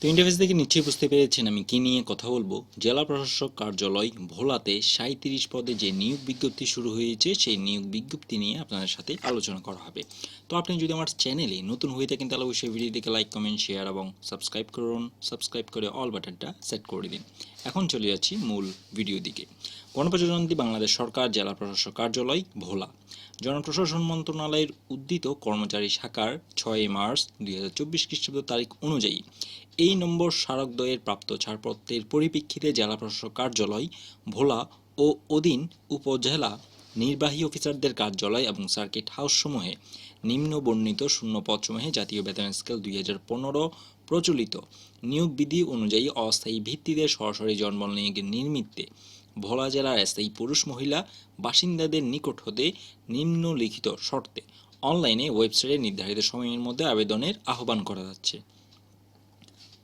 তো ইন্টারফেস দেখে নিশ্চয়ই বুঝতে পেরেছেন আমি কি নিয়ে কথা বলব। জেলা প্রশাসক কার্যালয় ভোলাতে সাঁত্রিশ পদে যে নিয়োগ বিজ্ঞপ্তি শুরু হয়েছে, সেই নিয়োগ বিজ্ঞপ্তি নিয়ে আপনাদের সাথে আলোচনা করা হবে। তো আপনি যদি আমার চ্যানেলে নতুন হয়ে থাকেন, তাহলে অবশ্যই ভিডিওটিকে লাইক, কমেন্ট, শেয়ার এবং সাবস্ক্রাইব করুন। সাবস্ক্রাইব করে অল বাটনটা সেট করে দিন। এখন চলে যাচ্ছি মূল ভিডিও দিকে। গণপ্রজাতন্ত্রী বাংলাদেশ সরকার, জেলা প্রশাসক কার্যালয়, ভোলা। জনপ্রশাসন মন্ত্রণালয়ের উদ্দিত কর্মচারী শাখার ছয় মার্চ দুই হাজার চব্বিশ খ্রিস্টাব্দ তারিখ অনুযায়ী এই নম্বর স্মারকদ্বয়ের প্রাপ্ত ছাড়পত্রের পরিপ্রেক্ষিতে জেলা প্রশাসক কার্যালয়, ভোলা ও অধীন উপজেলা নির্বাহী অফিসারদের কার্যালয় এবং সার্কিট হাউসসমূহে নিম্ন বর্ণিত শূন্য পদসমূহে জাতীয় বেতন স্কেল দুই হাজার পনেরো প্রচলিত। নিয়োগ বিধি অনুযায়ী অস্থায়ী ভিত্তিতে সরাসরি জন্মল নিয়োগের নিমিত্তে ভোলা জেলার স্থায়ী পুরুষ মহিলা বাসিন্দাদের নিকট হতে নিম্নলিখিত শর্তে অনলাইনে ওয়েবসাইটে নির্ধারিত সময়ের মধ্যে আবেদনের আহ্বান করা যাচ্ছে।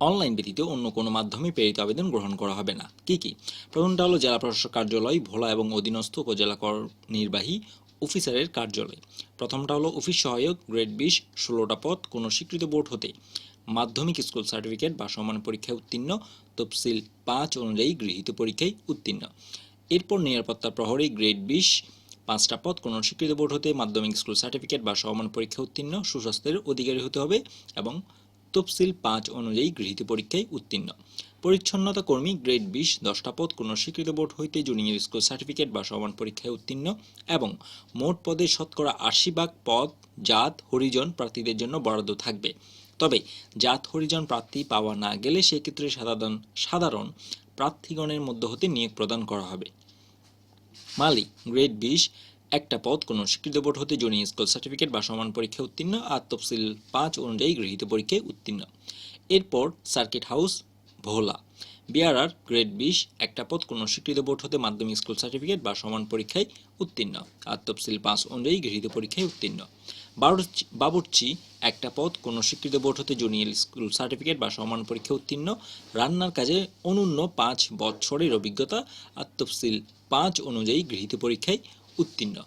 অনলাইন ব্যতীত অন্য কোনো মাধ্যমে প্রেরিত আবেদন গ্রহণ করা হবে না। কি কি? প্রথমটা হলো জেলা প্রশাসক কার্যালয়, ভোলা এবং অধীনস্থ উপজেলা কর নির্বাহী অফিসারের কার্যালয়। প্রথমটা হলো অফিস সহায়ক গ্রেড বিশ, ষোলোটা পদ, কোনো স্বীকৃত বোর্ড হতে মাধ্যমিক স্কুল সার্টিফিকেট বা সমান পরীক্ষায় উত্তীর্ণ, তফসিল পাঁচ অনুযায়ী গৃহীত পরীক্ষায় উত্তীর্ণ। এরপর নিরাপত্তা প্রহরী গ্রেড বিশ, পাঁচটা পদ, কোনো স্বীকৃত বোর্ড হতে মাধ্যমিক স্কুল সার্টিফিকেট বা সমান পরীক্ষা উত্তীর্ণ, সুস্বাস্থ্যের অধিকারী হতে হবে এবং তফসিল পাঁচ অনুযায়ী গৃহীত পরীক্ষায় উত্তীর্ণ। পরিচ্ছন্নতা কর্মী গ্রেড বিশ, দশটা পদ, কোনো স্বীকৃত বোর্ড হইতে জুনিয়র স্কুল সার্টিফিকেট বা সমান পরীক্ষায় উত্তীর্ণ এবং মোট পদে শতকরা আশি ভাগ পদ জাত, হরিজন প্রার্থীদের জন্য বরাদ্দ থাকবে। তবে জাত, হরিজন প্রার্থী পাওয়া না গেলে সেক্ষেত্রে সাধারণ সাধারণ প্রার্থীগণের মধ্য হতে নিয়োগ প্রদান করা হবে। মালিক, গ্রেড বিশ একটা পদ কোনো স্বীকৃত বোর্ড হতে জুনিয়র স্কুল সার্টিফিকেট বা সমান পরীক্ষায় উত্তীর্ণ আর তফসিল পাঁচ অনুযায়ী গৃহীত পরীক্ষায় উত্তীর্ণ। এরপর circuit house, Bhola. BRR grade বিশ, একটা পদ কোনো স্বীকৃত বোর্ড হতে মাধ্যমিক স্কুল সার্টিফিকেট বা সমান পরীক্ষায় উত্তীর্ণ আর তফসিল পাঁচ অনুযায়ী গৃহীত পরীক্ষায় উত্তীর্ণ। বাবুর্চি একটা পদ কোনো স্বীকৃত বোর্ড হতে জুনিয়র স্কুল সার্টিফিকেট বা সমান পরীক্ষা উত্তীর্ণ। রান্নার কাজে অনূন্য পাঁচ বৎসরের অভিজ্ঞতা আর তফসিল পাঁচ অনুযায়ী গৃহীত পরীক্ষায় উত্তীর্ণ।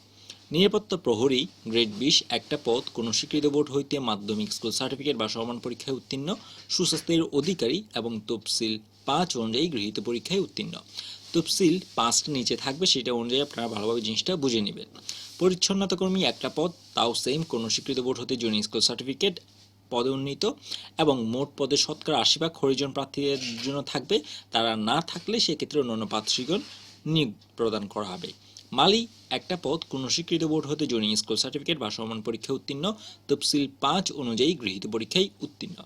নিরাপত্তা প্রহরী গ্রেড বিশ, একটা পদ, কোনো স্বীকৃত বোর্ড হইতে মাধ্যমিক স্কুল সার্টিফিকেট বা সমান পরীক্ষায় উত্তীর্ণ, সুস্বাস্থ্যের অধিকারী এবং তফসিল পাঁচ অনুযায়ী গৃহীত পরীক্ষায় উত্তীর্ণ। তফসিল পাঁচটা নিচে থাকবে, সেটা অনুযায়ী আপনারা ভালোভাবে জিনিসটা বুঝে নেবেন। পরিচ্ছন্নতা কর্মী একটা পদ, তাও সেম কোনো স্বীকৃত বোর্ড হতে জুনিয়র স্কুল সার্টিফিকেট পদে উন্নীত এবং মোট পদে শতকরা আশি ভাগ হরিজন প্রার্থীদের জন্য থাকবে। তারা না থাকলে সেক্ষেত্রে অন্যান্য প্রার্থীগণ নিয়োগ প্রদান করা হবে। মালি একটা পদ কোনো স্বীকৃত বোর্ড হতে জুনিয়র স্কুল সার্টিফিকেট বা সমান পরীক্ষায় উত্তীর্ণ, তফসিল পাঁচ অনুযায়ী গৃহীত পরীক্ষায় উত্তীর্ণ।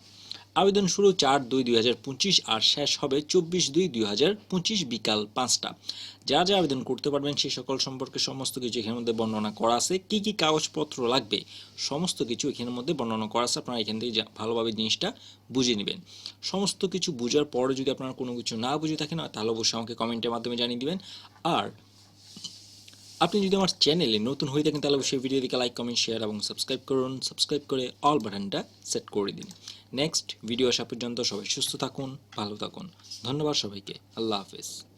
আবেদন শুরু চার দুই দুই হাজার পঁচিশ আর শেষ হবে চব্বিশ দুই দুই হাজার পঁচিশ বিকাল পাঁচটা। যা যা আবেদন করতে পারবেন সেই সকল সম্পর্কে সমস্ত কিছু এখানের মধ্যে বর্ণনা করা আছে। কী কী কাগজপত্র লাগবে সমস্ত কিছু এখানের মধ্যে বর্ণনা করা আছে। আপনারা এখান থেকে ভালোভাবে জিনিসটা বুঝে নেবেন। সমস্ত কিছু বোঝার পরে যদি আপনারা কোনো কিছু না বুঝে থাকেন, তাহলে অবশ্যই আমাকে কমেন্টের মাধ্যমে জানিয়ে দিবেন। আর আপনি যদি আমার চ্যানেলে নতুন হয়ে থাকেন, তাহলে অবশ্যই ভিডিওটিকে লাইক কমেন্ট শেয়ার এবং সাবস্ক্রাইব করুন। সাবস্ক্রাইব করে অল বাটনটা সেট করে দিন। নেক্সট ভিডিও আসা পর্যন্ত সবাই সুস্থ থাকুন, ভালো থাকুন। ধন্যবাদ সবাইকে। আল্লাহ হাফেজ।